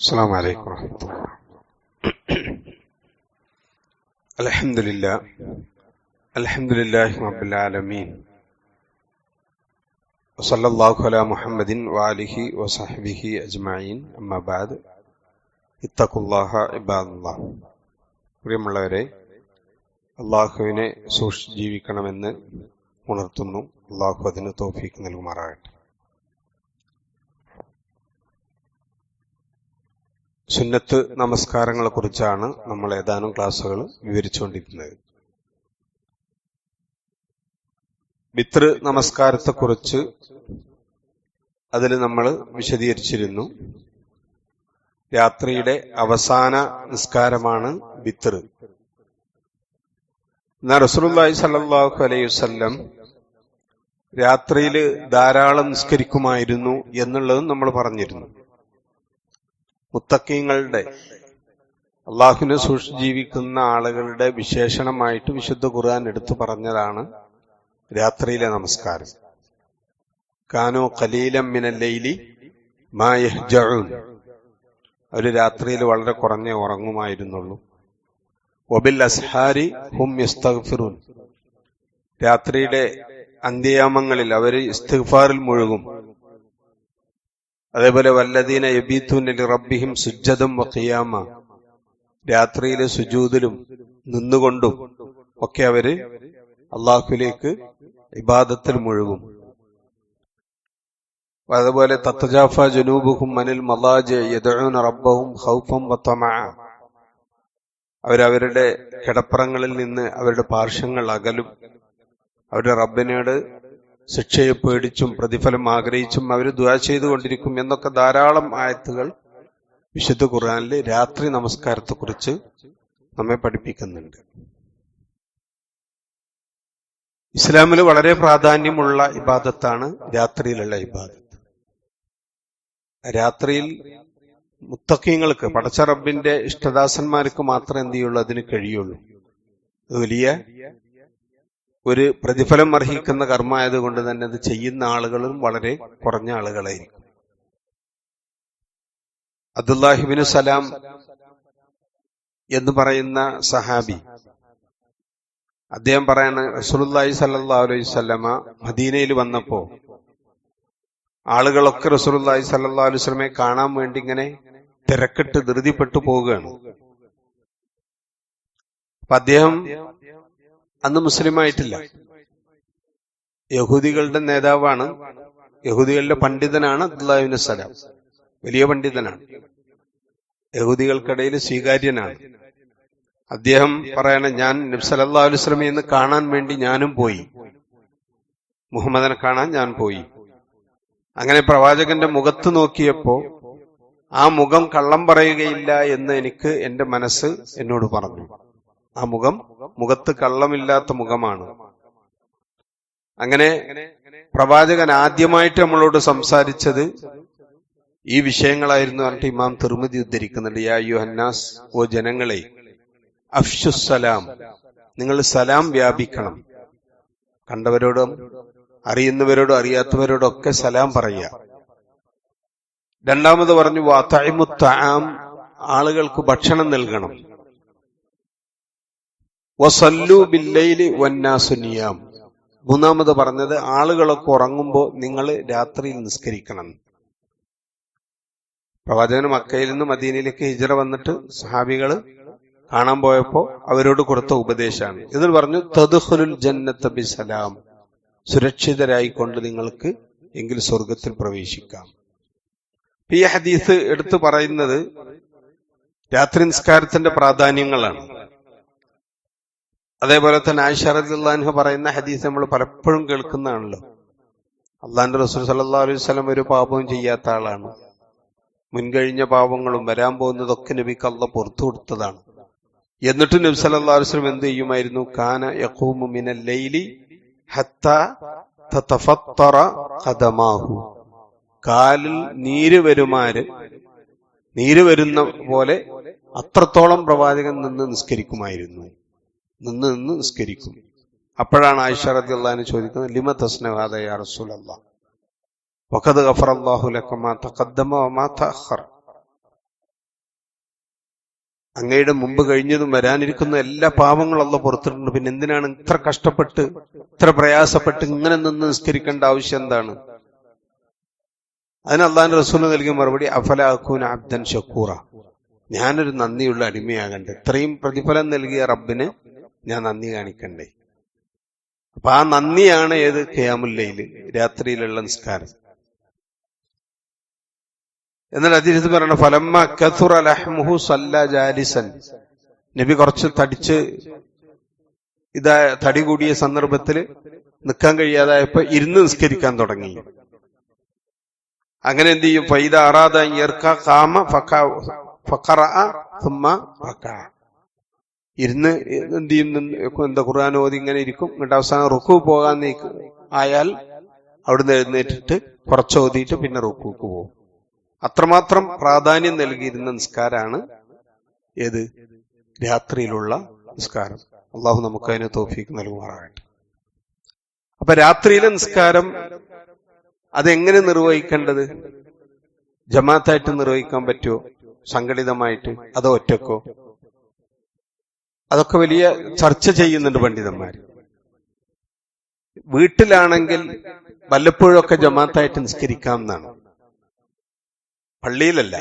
السلام عليكم ورحمة الله الحمد لله الحمد لله رب العالمين وصلى الله على محمد وآله وصحبه أجمعين أما بعد اتقوا الله عباد الله പ്രിയമുള്ളവരെ അള്ളാഹുവിനെ സൂക്ഷിച്ച് ജീവിക്കണമെന്ന് ഉണർത്തുന്നു അള്ളാഹു അതിന് തോഫീക്ക് നൽകുമാറാകട്ടെ സുന്നത്ത് നമസ്കാരങ്ങളെ കുറിച്ചാണ് നമ്മൾ ഏതാനും ക്ലാസ്സുകൾ വിവരിച്ചുകൊണ്ടിരിക്കുന്നത്. വിത്ര നമസ്കാരത്തെക്കുറിച്ച് അതിൽ നമ്മൾ വിശദീകരിച്ചിരുന്നു. രാത്രിയുടെ അവസാന നിസ്കാരമാണ് വിത്തർ എന്നാൽ റസൂലുള്ളാഹി സല്ലല്ലാഹു അലൈഹി വസല്ലം രാത്രിയിൽ ധാരാളം നിസ്കരിക്കുമായിരുന്നു എന്നുള്ളതും നമ്മൾ പറഞ്ഞിരുന്നു. മുത്തക്കീങ്ങളുടെ അള്ളാഹുവിനെ സൂക്ഷിച്ച് ജീവിക്കുന്ന ആളുകളുടെ വിശേഷണമായിട്ട് വിശുദ്ധ ഖുർആൻ എടുത്തു പറഞ്ഞതാണ് രാത്രിയിലെ നമസ്കാരം. കാനോ കലീലം മിനല്ലി അവർ രാത്രിയിൽ വളരെ കുറഞ്ഞേ ഉറങ്ങുമായിരുന്നുള്ളൂ. വബിൽ അസ്ഹാരി ഹും യസ്തഗ്ഫിറൂൻ. രാത്രിയുടെ അന്ത്യയാമങ്ങളിൽ അവർ ഇസ്തിഗ്ഫാറിൽ മുഴുകും. അതേപോലെ വല്ലദീന യബീത്തൂനലി റബ്ബിഹിം സുജ്ജതും വഖിയാമ രാത്രിയിലെ സുജൂദിലും നിന്നുകൊണ്ടും ഒക്കെ അവർ അള്ളാഹുലേക്ക് ഇബാദത്തിൽ മുഴുകും. അതുപോലെ തത്തജാഫ ജനൂബുഹും മനിൽ മലാജ് റബ്ബവും റബ്ബഹും ഖൗഫം വതമഅ അവരവരുടെ കിടപ്പറങ്ങളിൽ നിന്ന് അവരുടെ പാർശ്വങ്ങൾ അകലും. അവരുടെ റബ്ബിനോട് ശിക്ഷയെ പേടിച്ചും പ്രതിഫലം ആഗ്രഹിച്ചും അവർ ദുആ ചെയ്തുകൊണ്ടിരിക്കും എന്നൊക്കെ ധാരാളം ആയത്തുകൾ വിശുദ്ധ ഖുർആാനിലെ രാത്രി നമസ്കാരത്തെക്കുറിച്ച് നമ്മെ പഠിപ്പിക്കുന്നുണ്ട്. ഇസ്ലാമിൽ വളരെ പ്രാധാന്യമുള്ള ഇബാദത്താണ് രാത്രിയിലുള്ള ഇബാദത്ത്. രാത്രിയിൽ മുത്തക്കീങ്ങൾക്ക് പടച്ച റബ്ബിന്റെ ഇഷ്ടദാസന്മാർക്ക് മാത്രം എന്ത് ചെയ്യുള്ളൂ അതിന് കഴിയുള്ളൂ. വലിയ ഒരു പ്രതിഫലം അർഹിക്കുന്ന കർമ്മമായതുകൊണ്ട് തന്നെ അത് ചെയ്യുന്ന ആളുകളും വളരെ കുറഞ്ഞ ആളുകളായിരിക്കും. അബ്ദുല്ലാഹിബിന് സലാം എന്ന് പറയുന്ന സഹാബി അദ്ദേഹം പറയാണ് റസൂലുല്ലാഹി സല്ലാ അലൈഹി മദീനയിൽ വന്നപ്പോ ആളുകളൊക്കെ റസൂലുല്ലാഹി സല്ലാ അലൈഹി സ്വലമെ കാണാൻ വേണ്ടി ഇങ്ങനെ തിരക്കിട്ട് ധൃതിപ്പെട്ടു പോവുകയാണ്. അപ്പൊ അദ്ദേഹം അന്ന് മുസ്ലിമായിട്ടില്ല. യഹൂദികളുടെ നേതാവാണ്. യഹൂദികളുടെ പണ്ഡിതനാണ് അബ്ദുല്ലാഹിബിന് സലാം. വലിയ പണ്ഡിതനാണ്. യഹൂദികൾക്കിടയിൽ സ്വീകാര്യനാണ്. അദ്ദേഹം പറയണ ഞാൻ നബ്സലല്ലാ അലുസ്ലമി എന്ന് കാണാൻ വേണ്ടി ഞാനും പോയി. മുഹമ്മദിനെ കാണാൻ ഞാൻ പോയി. അങ്ങനെ പ്രവാചകന്റെ മുഖത്ത് നോക്കിയപ്പോ ആ മുഖം കള്ളം പറയുകയില്ല എന്ന് എനിക്ക് എന്റെ മനസ്സ് എന്നോട് പറഞ്ഞു. ആ മുഖം മുഖത്ത് കള്ളമില്ലാത്ത മുഖമാണ്. അങ്ങനെ പ്രവാചകൻ ആദ്യമായിട്ട് നമ്മളോട് സംസാരിച്ചത് ഈ വിഷയങ്ങളായിരുന്നു പറഞ്ഞിട്ട് ഇമാം തിരുമതി ഉദ്ധരിക്കുന്നുണ്ട്. യാ യു ഹന്നാസ് ഓ ജനങ്ങളെ അഫ്ഷുസലാം നിങ്ങൾ സലാം വ്യാപിക്കണം. കണ്ടവരോടും അറിയുന്നവരോടും അറിയാത്തവരോടും ഒക്കെ സലാം പറയുക. രണ്ടാമത് പറഞ്ഞു വാത്തായ്മുത്താം ആളുകൾക്ക് ഭക്ഷണം നൽകണം. വസല്ലു ബില്ലയിൽ വന്നാസുനിയാം മൂന്നാമത് പറഞ്ഞത് ആളുകളൊക്കെ ഉറങ്ങുമ്പോൾ നിങ്ങൾ രാത്രിയിൽ നിസ്കരിക്കണം. പ്രവാചകൻ മക്കയിൽ നിന്ന് മദീനയിലേക്ക് ഹിജറ വന്നിട്ട് സഹാബികൾ കാണാൻ പോയപ്പോ അവരോട് കൊടുത്ത ഉപദേശമാണ്. ഇതിൽ പറഞ്ഞു തദ്ഖുലുൽ ജന്നത്ത ബിസലാം. സുരക്ഷിതരായിക്കൊണ്ട് നിങ്ങൾക്ക് എങ്കിൽ സ്വർഗത്തിൽ പ്രവേശിക്കാം. ഈ ഹദീസ് എടുത്തു പറയുന്നത് രാത്രി നിസ്കാരത്തിന്റെ പ്രാധാന്യങ്ങളാണ്. അതേപോലെ തന്നെ ആയിഷറദ്ഹു പറയുന്ന ഹദീസ് നമ്മൾ പലപ്പോഴും കേൾക്കുന്നതാണല്ലോ. അള്ളാന്റെ റസൂൽ സല്ലാ അലൈഹി സ്വലം ഒരു പാപവും ചെയ്യാത്ത ആളാണ്. മുൻകഴിഞ്ഞ പാപങ്ങളും വരാൻ പോകുന്നതൊക്കെ നബിക്ക് അള്ള പുറത്തു കൊടുത്തതാണ്. എന്നിട്ട് നബി സല്ലല്ലാഹു അലൈഹി വസല്ലം എന്ത് ചെയ്യുമായിരുന്നു? കാന യഖൂമു മിനൽ ലൈലി ഹത്ത തതഫത്തറ ഖദമാഹു. കാലിൽ നീര് വരുമാര് നീര് വരുന്ന പോലെ അത്രത്തോളം പ്രവാചകൻ നിന്ന് നിസ്കരിക്കുമായിരുന്നു. നിന്ന് നിന്ന് നിസ്കരിക്കും. അപ്പോഴാണ് ആയിഷ ചോദിക്കുന്നത് ലിമ തസ്നഹാദ യാ റസൂലല്ലാഹ് വഖദ് മാ തഖദ്ദമ വമാ തഅഖർ. അങ്ങയുടെ മുമ്പ് കഴിഞ്ഞതും വരാനിരിക്കുന്ന എല്ലാ പാപങ്ങളും അല്ല പുറത്തിട്ടുണ്ട്. പിന്നെ എന്തിനാണ് ഇത്ര കഷ്ടപ്പെട്ട് ഇത്ര പ്രയാസപ്പെട്ട് ഇങ്ങനെ നിന്ന് നിസ്കരിക്കേണ്ട ആവശ്യം എന്താണ്? അതിന് അള്ളാഹാൻ റസൂൽ നൽകിയ മറുപടി അഫലാഖൂൻ അബ്ദൻ ഷക്കൂറ ഞാനൊരു നന്ദിയുള്ള അടിമയാകണ്ടേ. ഇത്രയും പ്രതിഫലം നൽകിയ റബ്ബിന് ഞാൻ നന്ദി കാണിക്കണ്ടേ? അപ്പൊ ആ നന്ദിയാണ് ഏത് ഖിയാമുല്ലയിൽ രാത്രിയിലുള്ള നിസ്കാരം. എന്നാൽ അതിരുത് പറയണ ഫലമ്മ കഥുർ അലഹ്മുഹു സല്ല ജാലിസൻ. നബി കുറച്ച് തടിച്ച് ഇതാ തടി കൂടിയ സന്ദർഭത്തിൽ നിൽക്കാൻ കഴിയാതായപ്പോ ഇരുന്ന് നിസ്കരിക്കാൻ തുടങ്ങി. അങ്ങനെ എന്ത് ചെയ്യും? ഫൈദ അറാദ കാമ ഫഖറ തുമ്മ റക്അ. ഇരുന്ന് എന്ത് ചെയ്യും നിന്ന് എന്താ ഖുർആൻ ഓതി ഇങ്ങനെ ഇരിക്കും. എന്നിട്ട് അവസാനം റുക്കു പോകാൻ ആയാൽ അവിടുന്ന് എഴുന്നേറ്റിട്ട് കുറച്ച് ഓതിയിട്ട് പിന്നെ റുക്കുക്ക് പോകും അത്രമാത്രം പ്രാധാന്യം നൽകിയിരുന്ന നിസ്കാരാണ് ഏത്? രാത്രിയിലുള്ള നിസ്കാരം. അള്ളാഹു നമുക്ക് അതിന് തോഫീക്ക് നൽകുമാറാകട്ടെ. അപ്പൊ രാത്രിയിലെ നിസ്കാരം അതെങ്ങനെ നിർവഹിക്കേണ്ടത്? ജമാഅത്തായിട്ട് നിർവഹിക്കാൻ പറ്റുമോ സംഘടിതമായിട്ട്? അതോ ഒറ്റക്കോ? അതൊക്കെ വലിയ ചർച്ച ചെയ്യുന്നുണ്ട് പണ്ഡിതന്മാർ വീട്ടിലാണെങ്കിൽ വല്ലപ്പോഴൊക്കെ ജമാത്തായിട്ട് നിസ്കരിക്കാം എന്നാണ് പള്ളിയിലല്ല.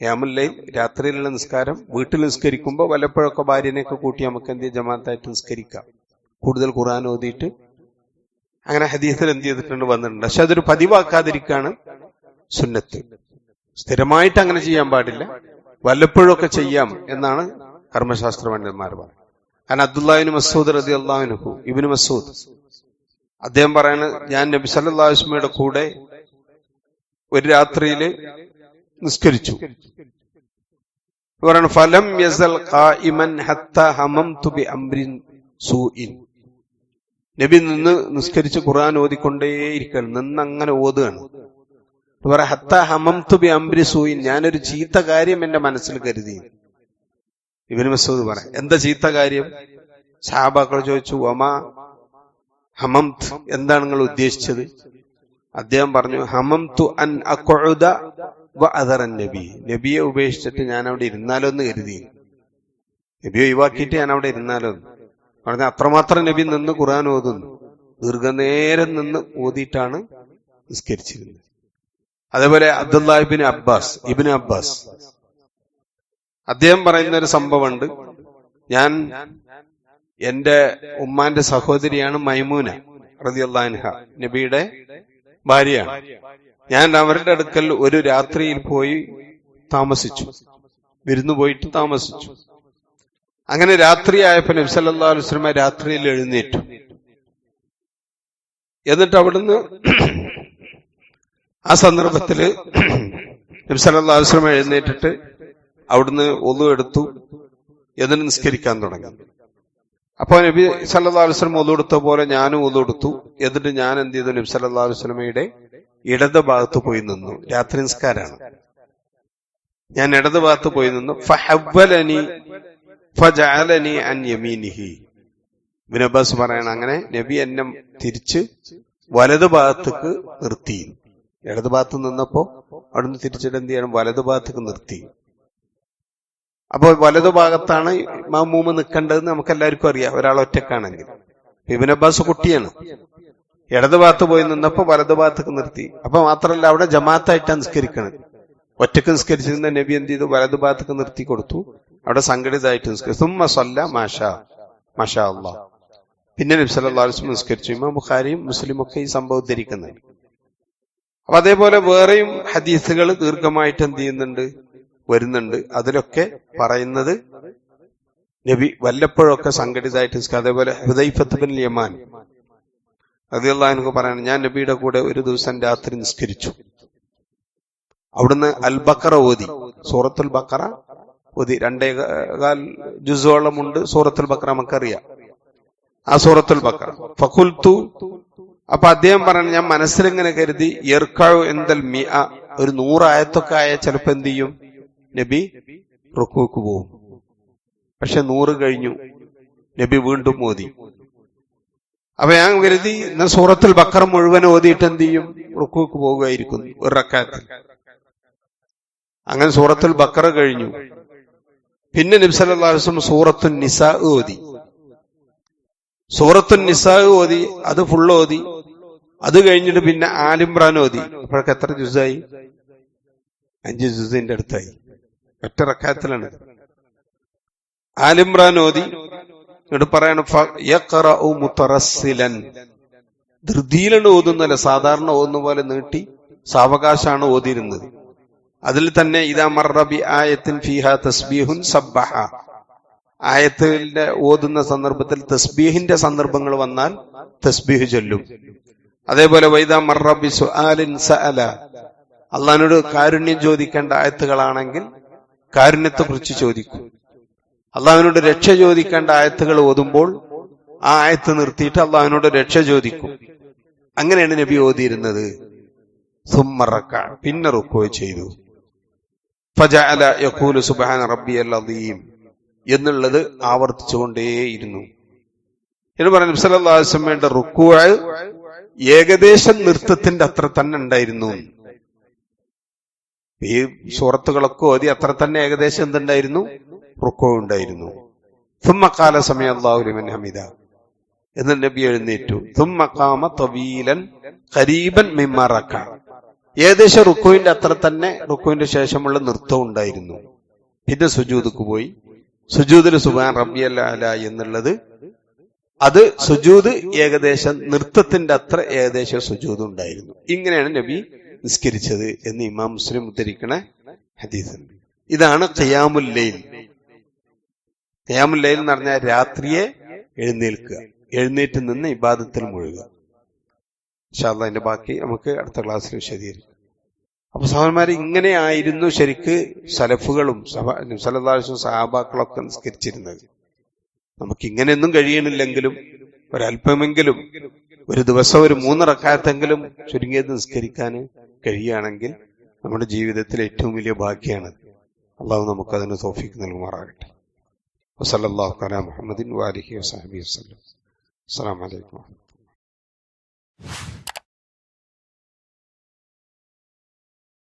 യാമുല്ലയിൽ രാത്രിയിലുള്ള നിസ്കാരം വീട്ടിൽ നിസ്കരിക്കുമ്പോൾ വല്ലപ്പോഴൊക്കെ ഭാര്യനെയൊക്കെ കൂട്ടി നമുക്ക് എന്ത് ചെയ്യാം? ജമാഅത്തായിട്ട് നിസ്കരിക്കാം. കൂടുതൽ ഖുർആൻ ഓതിയിട്ട് അങ്ങനെ ഹദീസിൽ എന്ത് ചെയ്തിട്ടുണ്ട് വന്നിട്ടുണ്ട്. പക്ഷെ അതൊരു പതിവാക്കാതിരിക്കാണ് സുന്നത്ത്. സ്ഥിരമായിട്ട് അങ്ങനെ ചെയ്യാൻ പാടില്ല. വല്ലപ്പോഴൊക്കെ ചെയ്യാം എന്നാണ് കർമ്മശാസ്ത്ര പണ്ഡിതന്മാർ പറയുന്നത്. കാരണം അബ്ദുല്ലാഹിന് മസൂദ് റതി അള്ളാഹുനുഹു ഇബിന് മസൂദ് അദ്ദേഹം പറയാണ് ഞാൻ നബി സല്ലാസ്മയുടെ കൂടെ ഒരു രാത്രിയിൽ നിസ്കരിച്ചു. പറയണ ഫലം യസൽ ഖായിമൻ ഹത്ത അംരിൻ സൂഇൻ. നബി നിന്ന് നിസ്കരിച്ച് ഖുർആൻ ഓതിക്കൊണ്ടേയിരിക്കുകയാണ് നിന്ന് അങ്ങനെ ഓതുകയാണ്. ഹത്ത ഹമംതു ബി ഞാനൊരു ചീത്ത കാര്യം എന്റെ മനസ്സിൽ കരുതി. ഇവന് മസൂദ് പറ എന്താ ചീത്ത കാര്യം? ഷാബാക്കൾ ചോദിച്ചു ഒമാ ഹമംത്. എന്താണ് നിങ്ങൾ ഉദ്ദേശിച്ചത്? അദ്ദേഹം പറഞ്ഞു ഹമംതു അൻ അക്കൊഴുത വ നബി. നബിയെ ഉപേക്ഷിച്ചിട്ട് ഞാൻ അവിടെ ഇരുന്നാലോ എന്ന് കരുതി. നബിയെ ഒഴിവാക്കിയിട്ട് ഞാൻ അവിടെ ഇരുന്നാലോ? പറഞ്ഞ അത്രമാത്രം നബി നിന്ന് ഖുർആൻ ഓതുന്നു. ദീർഘനേരം നിന്ന് ഓതിയിട്ടാണ് നിസ്കരിച്ചിരുന്നത്. അതേപോലെ അബ്ദുല്ലാഹിബിൻ അബ്ബാസ് ഇബിൻ അബ്ബാസ്. അദ്ദേഹം പറയുന്ന ഒരു സംഭവമുണ്ട്. ഞാൻ എന്റെ ഉമ്മാന്റെ സഹോദരിയാണ് മൈമൂന റതിയുല്ലാൻഹ നബിയുടെ ഭാര്യയാണ്. ഞാൻ അവരുടെ അടുക്കൽ ഒരു രാത്രിയിൽ പോയി താമസിച്ചു. വിരുന്നു പോയിട്ട് താമസിച്ചു. അങ്ങനെ രാത്രിയായപ്പോ നബ്സല്ലാ അലുസ്ലമ രാത്രിയിൽ എഴുന്നേറ്റു. എന്നിട്ട് അവിടുന്ന് ആ സന്ദർഭത്തിൽ നബ്സല്ലാ അലുസ്ലമ എഴുന്നേറ്റിട്ട് അവിടുന്ന് ഒതു എടുത്തു എന്നിട്ട് നിസ്കരിക്കാൻ തുടങ്ങി. അപ്പോൾ നബി സല്ലാ അലുസ്ലം എടുത്ത പോലെ ഞാനും ഒതുകൊടുത്തു എന്നിട്ട് ഞാൻ എന്ത് ചെയ്തു? നബി സല്ലാ അലുസ്ലമയുടെ ഇടത് ഭാഗത്ത് പോയി നിന്നു. രാത്രി നിസ്കാരാണ്. ഞാൻ ഇടത് ഭാഗത്ത് പോയി നിന്നു. ഫഹവലനി ഫജഅലനി അൻ പറയണം അങ്ങനെ നബി എന്നെ തിരിച്ച് വലതു ഭാഗത്തേക്ക് നിർത്തി. ഇടത് നിന്നപ്പോൾ നിന്നപ്പോ അവിടുന്ന് തിരിച്ചിട്ട് എന്ത് ചെയ്യണം? വലതു ഭാഗത്തേക്ക് നിർത്തി. അപ്പൊ വലതു ഭാഗത്താണ് മാമൂമ നിൽക്കേണ്ടതെന്ന് നമുക്ക് എല്ലാവർക്കും അറിയാം. ഒരാൾ ഒറ്റക്കാണെങ്കിൽ. ഇബിൻ അബ്ബാസ് കുട്ടിയാണ്. ഇടതുഭാഗത്ത് പോയി നിന്നപ്പോ വലതു ഭാഗത്തേക്ക് നിർത്തി. അപ്പൊ മാത്രമല്ല അവിടെ ജമാഅത്തായിട്ടാണ് നിസ്കരിക്കണത് ഒറ്റയ്ക്ക് നിസ്കരിച്ചിരുന്ന നബി എന്ത് ചെയ്തു? വലതു ഭാഗത്തേക്ക് നിർത്തി കൊടുത്തു. അവിടെ സംഘടിതമായിട്ട് നിസ്കരിച്ചു. സുമ്മ സല്ല മാഷ മാഷാ അള്ളാഹ് പിന്നെ നബി നിസ്കരിച്ചു. ഇമാം ബുഖാരിയും മുസ്ലിമൊക്കെ ഈ സംഭവം ധരിക്കുന്നുണ്ട് അപ്പൊ അതേപോലെ വേറെയും ഹദീസുകൾ ദീർഘമായിട്ട് എന്ത് ചെയ്യുന്നുണ്ട്? വരുന്നുണ്ട്. അതിലൊക്കെ പറയുന്നത് നബി വല്ലപ്പോഴൊക്കെ സംഘടിതമായിട്ട് നിസ്കരിക്കും അതേപോലെ ഹുദൈഫത്ത് ബിൻ യമാൻ റളിയല്ലാഹു പറയണം ഞാൻ നബിയുടെ കൂടെ ഒരു ദിവസം രാത്രി നിസ്കരിച്ചു. അവിടുന്ന് അൽബക്കറ ഓതി. സൂറത്തുൽ ബക്കറ ഓതി. രണ്ടേകാൽ കാൽ ജുസോളമുണ്ട് സൂറത്തുൽ ബക്കറ നമുക്കറിയാം. ആ സൂറത്തുൽ ബക്കറ ഫഖുൽത്തു അപ്പൊ അദ്ദേഹം പറഞ്ഞു ഞാൻ മനസ്സിലിങ്ങനെ കരുതി എർക്കാഴു എന്തൽ മി ഒരു നൂറായത്തൊക്കെ ആയ ചിലപ്പോ എന്ത് ചെയ്യും? നബി റുക്കുക്ക് പോവും. പക്ഷെ നൂറ് കഴിഞ്ഞു. നബി വീണ്ടും ഓതി. അപ്പൊ ഞാൻ കരുതി എന്നാൽ സൂറത്തിൽ ബക്കറ മുഴുവൻ ഓതിയിട്ട് എന്ത് ചെയ്യും? റുക്കുക്ക് പോവുകയായിരിക്കും ഒരു റക്കാത്തിൽ അങ്ങനെ സൂറത്തിൽ ബക്കറ കഴിഞ്ഞു. പിന്നെ നബ്സല്ലാസ്ലം സൂറത്തു നിസാ ഓതി. സൂറത്തു നിസാ ഓതി അത് ഫുള്ള് ഓതി. അത് കഴിഞ്ഞിട്ട് പിന്നെ ആലിംറാൻ ഓതി. അപ്പോഴൊക്കെ എത്ര ജുസായി? അഞ്ച് ജുസിന്റെ അടുത്തായി. ഒറ്റ റക്കാത്തിലാണ് ആലിംറാൻ ഓതി. എന്നിട്ട് പറയണം മുത്തറസിലൻ ധൃതിയിലാണ് ഓതുന്നല്ല? സാധാരണ ഓതുന്ന പോലെ നീട്ടി സാവകാശാണ് ഓതിരുന്നത് അതിൽ തന്നെ ഇതാ മറബി ആയത്തിൻ ഫിഹ തസ്ബീഹുൻ സബ്ബഹ. ആയത്തിന്റെ ഓതുന്ന സന്ദർഭത്തിൽ തസ്ബീഹിന്റെ സന്ദർഭങ്ങൾ വന്നാൽ തസ്ബീഹ് ചൊല്ലും. അതേപോലെ വൈദ മറബി സുആലിൻ സഅല. അള്ളഹാനോട് കാരുണ്യം ചോദിക്കേണ്ട ആയത്തുകളാണെങ്കിൽ കാരുണ്യത്തെ കുറിച്ച് ചോദിക്കും. അള്ളാഹുവിനോട് രക്ഷ ചോദിക്കേണ്ട ആയത്തുകൾ ഓതുമ്പോൾ ആ ആയത്ത് നിർത്തിയിട്ട് അള്ളാഹുവിനോട് രക്ഷ ചോദിക്കും. അങ്ങനെയാണ് നബി ഓതിയിരുന്നത്. സുമ്മറക്ക പിന്നെ റുക്കോ ചെയ്തു. ഫജഅല യഖൂലു സുബ്ഹാന റബ്ബിയൽ അദീം എന്നുള്ളത് ആവർത്തിച്ചുകൊണ്ടേയിരുന്നു. എന്ന് പറഞ്ഞു നബ്സല്ലാസ്മയുടെ റുക്കു ഏകദേശം നൃത്തത്തിന്റെ അത്ര തന്നെ ഉണ്ടായിരുന്നു. ഈ സുഹൃത്തുക്കളൊക്കെ ഓതി അത്ര തന്നെ ഏകദേശം എന്തുണ്ടായിരുന്നു? റുക്കോ ഉണ്ടായിരുന്നു. തുമ്മക്കാല സമയം അള്ളാഹുലിമൻ ഹമിദ എന്ന് നബി എഴുന്നേറ്റു. തുമ്മക്കാമ തവീലൻ കരീബൻ മിമ്മറക്ക ഏകദേശം റുക്കോയിന്റെ അത്ര തന്നെ റുക്കോയിന്റെ ശേഷമുള്ള നൃത്തം ഉണ്ടായിരുന്നു. പിന്നെ സുജൂദക്ക് പോയി. സുജൂദിൽ സുബാൻ റബിയല്ല എന്നുള്ളത് അത് സുജൂദ് ഏകദേശം നൃത്തത്തിന്റെ അത്ര ഏകദേശം സുജൂദ് ഉണ്ടായിരുന്നു. ഇങ്ങനെയാണ് നബി നിസ്കരിച്ചത് എന്ന് ഇമാം മുസ്ലിം ഉദ്ധരിക്കണ ഹദീസ്. ഇതാണ് ഖയാമുല്ലൈൽ ഖയാമുല്ലൈൽ എന്ന് പറഞ്ഞാൽ രാത്രിയെ എഴുന്നേൽക്കുക എഴുന്നേറ്റ് നിന്ന് ഇബാദത്തിൽ മുഴുകുക. ഇൻഷാല്ല അതിന്റെ ബാക്കി നമുക്ക് അടുത്ത ക്ലാസ്സിൽ വിശദീകരിക്കും. അപ്പൊ സഹോദരന്മാരെ ഇങ്ങനെ ആയിരുന്നു ശരിക്ക് സലഫുകളും സലദാസും സഹാബാക്കളൊക്കെ നിസ്കരിച്ചിരുന്നത്. നമുക്ക് ഇങ്ങനെയൊന്നും കഴിയണില്ലെങ്കിലും ഒരല്പമെങ്കിലും ഒരു ദിവസം ഒരു മൂന്ന് റക്കായത്തെങ്കിലും ചുരുങ്ങിയത് നിസ്കരിക്കാൻ കഴിയുകയാണെങ്കിൽ നമ്മുടെ ജീവിതത്തിൽ ഏറ്റവും വലിയ ഭാഗ്യമാണ്. അള്ളാഹു നമുക്ക് അതിന് തോഫിക്ക് നൽകുമാറാകട്ടെ. വസല്ലാഹു അല മുഹമ്മദിൻ വാലിഹി വസാഹബി വസ്ലം അസ്സാം വലൈക്കും